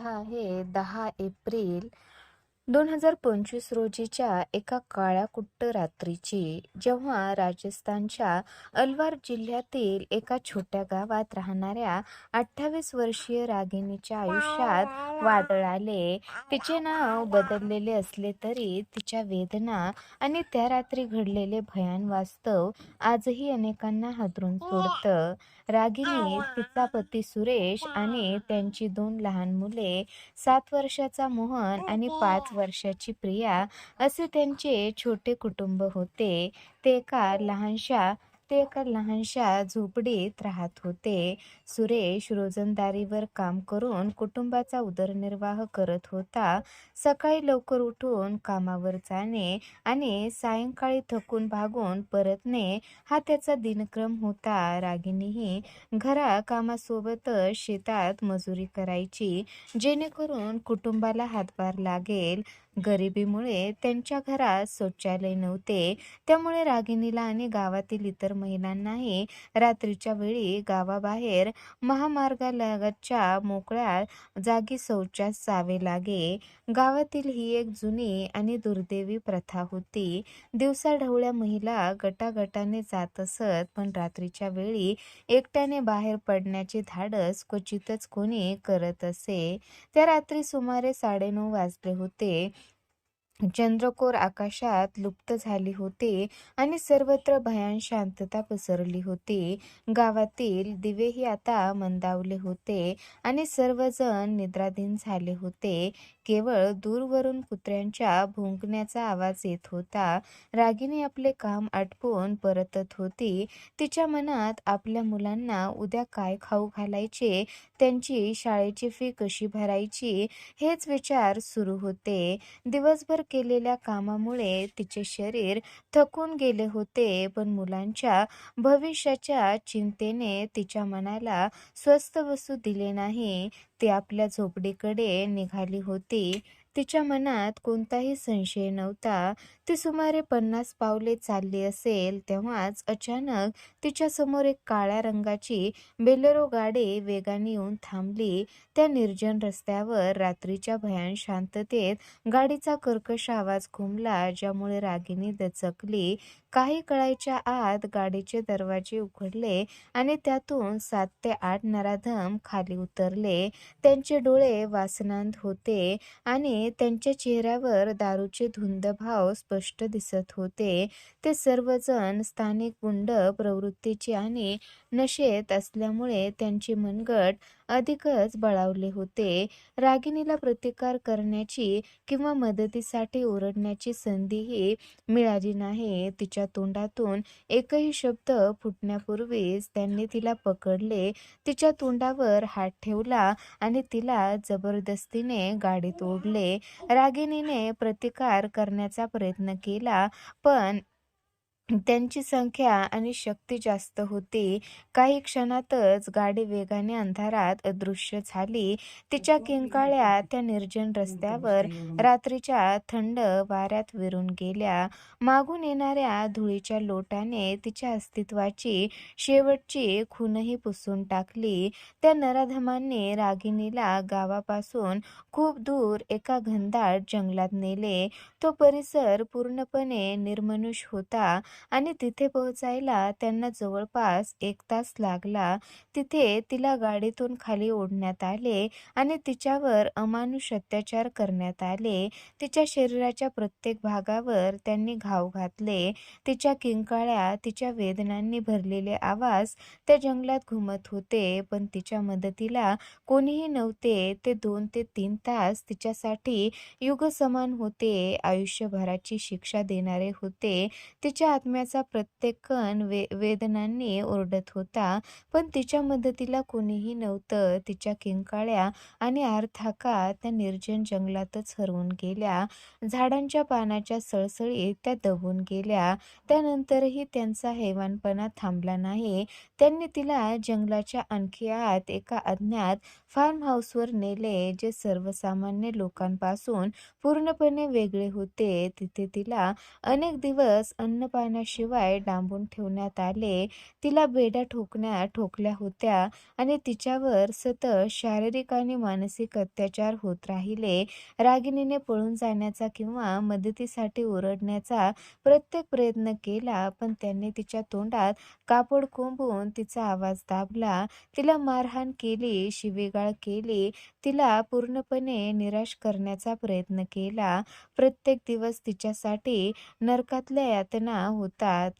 कथा आहे दहा एप्रिल दोन हजार पंचवीस रोजीच्या एका काळ्या कुट्ट रात्रीची जेव्हा राजस्थानच्या अलवार जिल्ह्यातील एका छोट्या गावात राहणाऱ्या अठ्ठावीस वर्षीय रागिणीच्या आयुष्यात वादळ आले. तिचे नाव बदललेले असले तरी तिच्या वेदना आणि त्या रात्री घडलेले भयान वास्तव आजही अनेकांना हादरून सोडतं. रागिनी तिचा पती सुरेश आणि त्यांची दोन लहान मुले सात वर्षाचा मोहन आणि पाच वर्षाची प्रिया असे त्यांचे छोटे कुटुंब होते. ते एका लहानशा ते एका लहानशा झोपडीत राहत होते. सुरेश रोजंदारीवर काम करून कुटुंबाचा उदरनिर्वाह करत होता. सकाळी लवकर उठून कामावर जाणे आणि सायंकाळी थकून भागून परतणे हा त्याचा दिनक्रम होता. रागिणीही घरा कामासोबतच शेतात मजुरी करायची जेणेकरून कुटुंबाला हातभार लागेल. गरिबीमुळे त्यांच्या घरात शौचालय नव्हते. त्यामुळे रागिनीला आणि गावातील इतर महिलांनाही रात्रीच्या वेळी गावाबाहेर महामार्गालगतच्या मोकळ्या जागी शौचास जावे लागे. गावातील ही एक जुनी आणि दुर्दैवी प्रथा होती. दिवसा ढवळ्या महिला गटागटाने जात असत पण रात्रीच्या वेळी एकट्याने बाहेर पडण्याचे धाडस क्वचितच कोणी करत असे. त्या रात्री सुमारे साडेनऊ वाजले होते. चंद्रकोर आकाशात लुप्त झाली होती आणि सर्वत्र भयान शांतता पसरली होती. गावातील दिवेही आता मंदावले होते आणि सर्वजण निद्राधीन झाले होते. केवळ दूरवरून कुत्र्यांच्या भुंकण्याचा आवाज येत होता. रागिनी आपले काम आटपून परतत होती. तिच्या मनात आपल्या मुलांना उद्या काय खाऊ घालायचे त्यांची शाळेची फी कशी भरायची हेच विचार सुरू होते. दिवसभर केलेल्या कामामुळे तिचे शरीर थकून गेले होते. पण मुलांच्या भविष्याच्या चिंतेने तिच्या मनाला स्वस्थ बसू दिले नाही. ती आपल्या झोपडीकडे निघाली होती. तिच्या मनात कोणताही संशय नव्हता. ती सुमारे पन्नास पावले चालली असेल तेव्हाच अचानक तिच्या समोर एक काळ्या रंगाची बेलेरो गाडी वेगाने येऊन थांबली. त्या निर्जन रस्त्यावर रात्रीच्या भयान शांततेत गाडीचा कर्कश आवाज घुमला ज्यामुळे रागिनी दचकली. काही कळायच्या आत गाडीचे दरवाजे उघडले आणि त्यातून सात ते आठ नराधम खाली उतरले. त्यांचे डोळे वासनांत होते आणि त्यांच्या चेहऱ्यावर दारूचे धुंदभाव स्पष्ट दिसत होते. ते सर्वजण स्थानिक गुंड प्रवृत्तीचे आणि नशेत असल्यामुळे त्यांचे मनगट अधिकच बळावले होते. रागिणीला प्रतिकार करण्याची किंवा मदतीसाठी ओरडण्याची संधीही मिळाली नाही. तिच्या तोंडातून एकही शब्द फुटण्यापूर्वीच त्यांनी तिला पकडले. तिच्या तोंडावर हात ठेवला आणि तिला जबरदस्तीने गाडीत ओढले रागिणीने प्रतिकार करण्याचा प्रयत्न केला पण त्यांची संख्या आणि शक्ती जास्त होती. काही क्षणातच गाडी वेगाने अंधारात अदृश्य झाली. तिच्या किंकाळ्या त्या निर्जन रस्त्यावर रात्रीच्या थंड वाऱ्यात विरून गेल्या. मागून येणाऱ्या धुळीच्या लोटाने तिच्या अस्तित्वाची शेवटची खूनही पुसून टाकली. त्या नराधमांनी रागिनीला गावापासून खूप दूर एका घनदाट जंगलात नेले. तो परिसर पूर्णपणे निर्मनुष्य होता. आणि तिथे पोहोचायला त्यांना जवळपास एक तास लागला. तिथे तिला गाडीतून खाली ओढण्यात आले आणि तिच्यावर अमानुष अत्याचार करण्यात आले. तिच्या शरीराच्या प्रत्येक भागावर त्यांनी घाव घातले. तिच्या किंकाळ्या तिच्या वेदनांनी भरलेले आवाज त्या जंगलात घुमत होते पण तिच्या मदतीला कोणीही नव्हते. ते दोन ते तीन तास तिच्यासाठी युग समान होते आयुष्यभराची शिक्षा देणारे होते. तिच्या आत्म्याचा प्रत्येक कण वे वेदनांनी ओरडत होता. पण तिच्या मदतीला कोणीही नव्हतं. तिच्या किंकाळ्या आणि आर्थाका त्या निर्जन जंगलातच हरवून गेल्या. झाडांच्या पानाच्या सळसळीत त्या दबून गेल्या. त्यानंतरही त्यांचा हैवानपणा थांबला नाही. त्यांनी तिला जंगलाच्या आणखी आत एका अज्ञात फार्म हाऊसवर नेले जे सर्वसामान्य लोकांपासून पूर्णपणे वेगळे होते. तिथे तिला अनेक दिवस अन्न करण्याशिवाय डांबून ठेवण्यात आले. तिला बेड्या ठोकण्या ठोकल्या होत्या आणि तिच्यावर सतत शारीरिक आणि मानसिक अत्याचार होत राहिले. रागिणीने पळून जाण्याचा किंवा मदतीसाठी ओरडण्याचा प्रत्येक प्रयत्न केला पण त्यांनी तिच्या तोंडात कापड कोंबून तिचा आवाज दाबला. तिला मारहाण केली शिवेगाळ केली. तिला पूर्णपणे निराश करण्याचा प्रयत्न केला. प्रत्येक दिवस तिच्यासाठी नरकातल्या यातना होत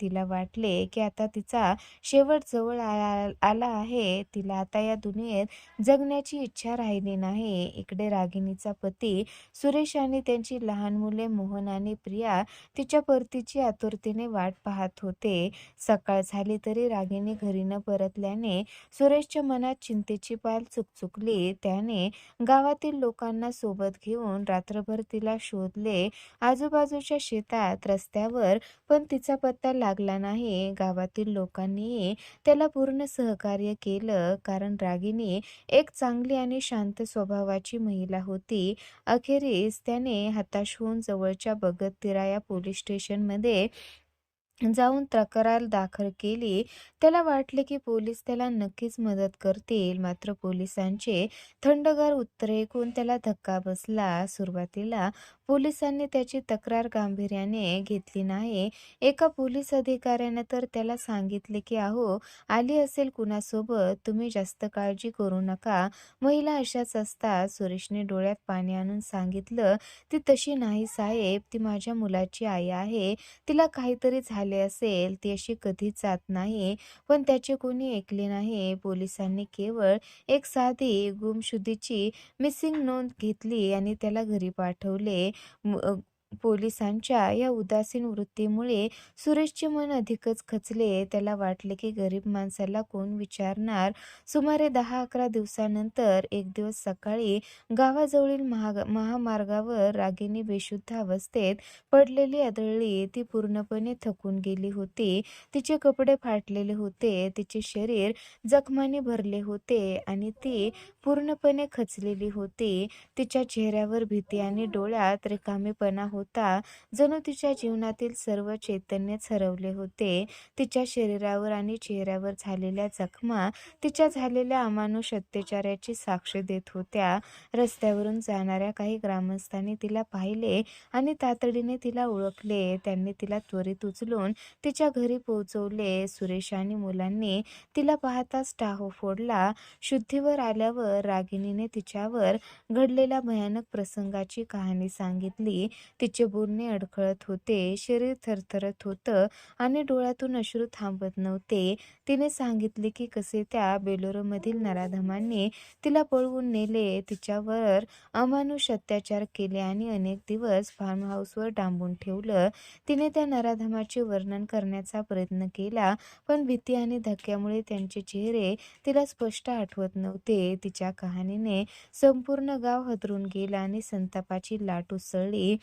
तिला वाटले की आता तिचा शेवट जवळ आला आहे. तिला आता या दुनियेत जगण्याची इच्छा राहिली नाही. इकडे रागिणीचा पती सुरेश आणि त्यांची लहान मुले मोहन आणि प्रिया तिच्या परतीची आतुरतेने वाट पाहत होते. सकाळ झाली तरी रागिणी घरी न परतल्याने सुरेशच्या मनात चिंतेची पाल चुकचुकली. त्याने गावातील लोकांना सोबत घेऊन रात्रभर तिला शोधले. आजूबाजूच्या शेतात रस्त्यावर पण तिचा पत्ता लागला नाही. गावातील लोकांनी त्याला पूर्ण सहकार्य केलं. कारण रागिनी एक चांगली आणि शांत स्वभावाची महिला होती. अखेरीस त्याने हताश होऊन जवळच्या बगततिराया पोलीस स्टेशनमध्ये जाऊन तक्रार दाखल केली. त्याला वाटले की पोलीस त्याला नक्कीच मदत करतील. मात्र पोलिसांचे थंडगार उत्तर ऐकून त्याला धक्का बसला. सुरुवातीला पोलिसांनी त्याची तक्रार गांभीर्याने घेतली नाही. एका पोलीस अधिकाऱ्यानं तर त्याला सांगितले की अहो आली असेल कुणासोबत तुम्ही जास्त काळजी करू नका. महिला अशाच असतात. सुरेशने डोळ्यात पाणी आणून सांगितलं ती तशी नाही साहेब ती माझ्या मुलाची आई आहे. तिला काहीतरी झाले असेल ती अशी कधीच जात नाही. पण त्याचे कोणी ऐकले नाही. पोलिसांनी केवळ एक साधी गुमशुद्धीची मिसिंग नोंद घेतली आणि त्याला घरी पाठवले. 我。पोलिसांच्या या उदासीन वृत्तीमुळे सुरेशचे मन अधिकच खचले. त्याला वाटले की गरीब माणसाला कोण विचारणार? सुमारे दहा अकरा दिवसानंतर एक दिवस सकाळी गावाजवळील महा महामार्गावर रागिनी बेशुद्ध अवस्थेत पडलेली आदळली. ती पूर्णपणे थकून गेली होती. तिचे कपडे फाटलेले होते. तिचे शरीर जखमाने भरले होते आणि ती पूर्णपणे खचलेली होती. तिच्या चेहऱ्यावर भीती आणि डोळ्यात रिकामेपणा होता. जणू तिच्या जीवनातील सर्व चैतन्यच हरवले होते. तिच्या शरीरावर आणि चेहऱ्यावर झालेल्या जखमा तिच्या झालेल्या अमानुष अत्याचाराची साक्ष देत होत्या. रस्त्यावरून जाणाऱ्या काही ग्रामस्थांनी तिला पाहिले आणि तातडीने तिला ओळखले. त्यांनी तिला त्वरित उचलून तिच्या घरी पोहोचवले. सुरेश आणि मुलांनी तिला पाहताच टाहो फोडला. शुद्धीवर आल्यावर रागिणीने तिच्यावर घडलेल्या भयानक प्रसंगाची कहाणी सांगितली. तिचे बोलणे अडखळत होते शरीर थरथरत होतं आणि डोळ्यातून अश्रू थांबत नव्हते. तिने सांगितले की कसे त्या बेलोरमधील नराधमांनी तिला पळवून नेले. तिच्यावर अमानुष अत्याचार केले आणि अनेक दिवस फार्म हाऊसवर डांबून ठेवलं. तिने त्या नराधमाचे वर्णन करण्याचा प्रयत्न केला पण भीती आणि धक्क्यामुळे त्यांचे चेहरे तिला स्पष्ट आठवत नव्हते. तिच्या कहाणीने संपूर्ण गाव हदरून गेला आणि संतापाची लाट उसळली.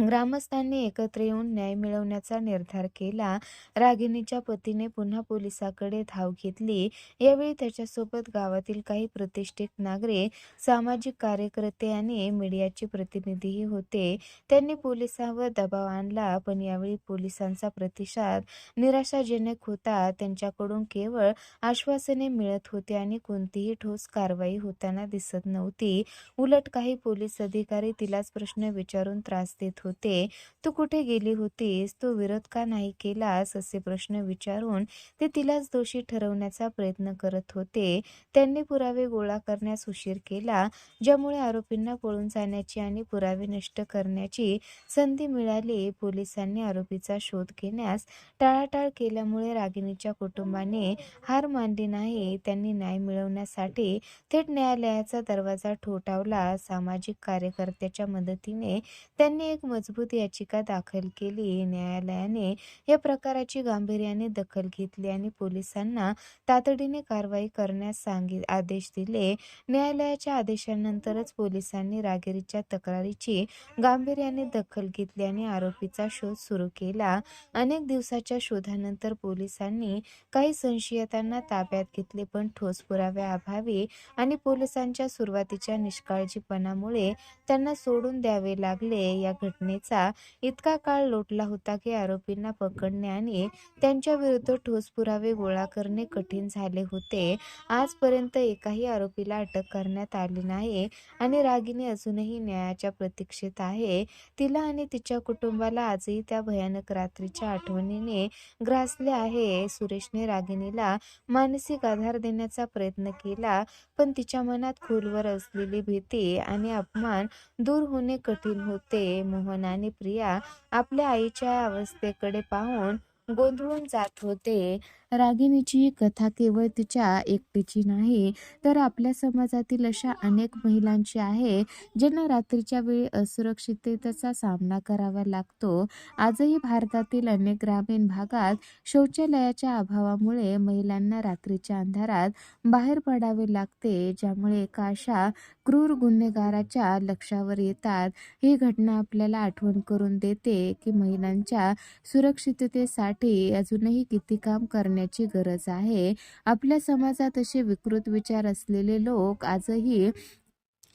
ग्रामस्थांनी एकत्र येऊन न्याय मिळवण्याचा निर्धार केला. रागिणीच्या पतीने पुन्हा पोलिसाकडे धाव घेतली. यावेळी त्याच्यासोबत गावातील काही प्रतिष्ठित नागरिक सामाजिक कार्यकर्ते आणि मीडियाचे प्रतिनिधीही होते. त्यांनी पोलिसांवर दबाव आणला पण यावेळी पोलिसांचा प्रतिसाद निराशाजनक होता. त्यांच्याकडून केवळ आश्वासने मिळत होते आणि कोणतीही ठोस कारवाई होताना दिसत नव्हती. उलट काही पोलीस अधिकारी तिलाच प्रश्न विचारून त्रास देत होते. होते. तू कुठे गेली होतीस? तू विरोध का नाही केलास? असे प्रश्न विचारून ते तिलाच दोषी ठरवण्याचा प्रयत्न करत होते. त्यांनी पुरावे गोळा करण्यास उशीर केला ज्यामुळे आरोपींना पळून जाण्याची आणि पुरावे नष्ट करण्याची संधी मिळाली. पोलिसांनी आरोपीचा शोध घेण्यास टाळाटाळ केल्यामुळे रागिणीच्या कुटुंबाने हार मानली नाही. त्यांनी न्याय मिळवण्यासाठी थेट न्यायालयाचा दरवाजा ठोठावला. सामाजिक कार्यकर्त्याच्या मदतीने त्यांनी एक मजबूत याचिका दाखल केली. न्यायालयाने या प्रकाराची गांभीर्याने दखल घेतली आणि पोलिसांना तातडीने कारवाई करण्यास सांगित आदेश दिले. न्यायालयाच्या आदेशानंतरच पोलिसांनी रागिरीच्या तक्रारीची गांभीर्याने दखल घेतली आणि आरोपीचा शोध सुरू केला. अनेक दिवसाच्या शोधानंतर पोलिसांनी काही संशयितांना ताब्यात घेतले पण ठोस पुराव्याअभावी आणि पोलिसांच्या सुरुवातीच्या निष्काळजीपणामुळे त्यांना सोडून द्यावे लागले. या घटने घटनेचा इतका काळ लोटला होता की आरोपींना पकडणे आणि त्यांच्या विरुद्ध ठोस पुरावे गोळा करणे कठीण झाले होते. आजपर्यंत एकाही आरोपीला अटक करण्यात आली नाही आणि रागिनी अजूनही न्यायाच्या प्रतीक्षेत आहे. तिला आणि तिच्या कुटुंबाला आजही त्या भयानक रात्रीच्या आठवणीने ग्रासले आहे. सुरेशने रागिनीला मानसिक आधार देण्याचा प्रयत्न केला पण तिच्या मनात खोलवर असलेली भीती आणि अपमान दूर होणे कठीण होते. मोहन आणि प्रिया आपल्या आईच्या अवस्थेकडे पाहून गोंधळून जात होते. रागिणीची ही कथा केवळ तिच्या एकटीची नाही तर आपल्या समाजातील अशा अनेक महिलांची आहे ज्यांना रात्रीच्या वेळी असुरक्षिततेचा सामना करावा लागतो. आजही भारतातील अनेक ग्रामीण भागात शौचालयाच्या अभावामुळे महिलांना रात्रीच्या अंधारात बाहेर पडावे लागते ज्यामुळे एका अशा क्रूर गुन्हेगाराच्या लक्षावर येतात. ही घटना आपल्याला आठवण करून देते की महिलांच्या सुरक्षिततेसाठी अजूनही किती काम करणे करण्याची गरज आहे. आपल्या समाजात असे विकृत विचार असलेले लोक आजही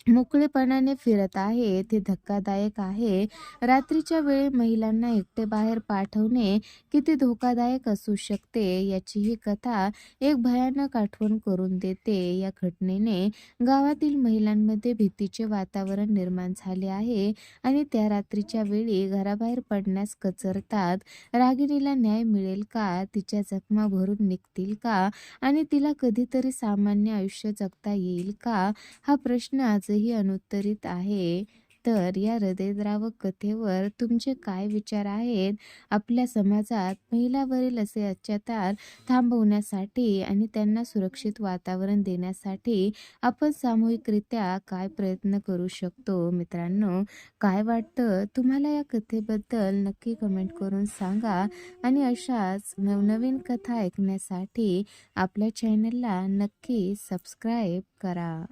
मोकळेपणाने फिरत आहेत हे धक्कादायक आहे. रात्रीच्या वेळी महिलांना एकटे बाहेर पाठवणे किती धोकादायक असू शकते याची ही कथा एक भयानक आठवण करून देते. या घटनेने गावातील महिलांमध्ये भीतीचे वातावरण निर्माण झाले आहे आणि त्या रात्रीच्या वेळी घराबाहेर पडण्यास कचरतात. रागिणीला न्याय मिळेल का? तिच्या जखमा भरून निघतील का? आणि तिला कधीतरी सामान्य आयुष्य जगता येईल का? हा प्रश्न आज आजही अनुत्तरित आहे. तर या हृदयद्रावक कथेवर तुमचे काय विचार आहेत? आपल्या समाजात महिलावरील असे अत्याचार थांबवण्यासाठी आणि त्यांना सुरक्षित वातावरण देण्यासाठी आपण सामूहिकरित्या काय प्रयत्न करू शकतो? मित्रांनो काय वाटतं? तुम्हाला या कथेबद्दल नक्की कमेंट करून सांगा. आणि अशाच नवनवीन कथा ऐकण्यासाठी आपल्या चॅनलला नक्की सबस्क्राईब करा.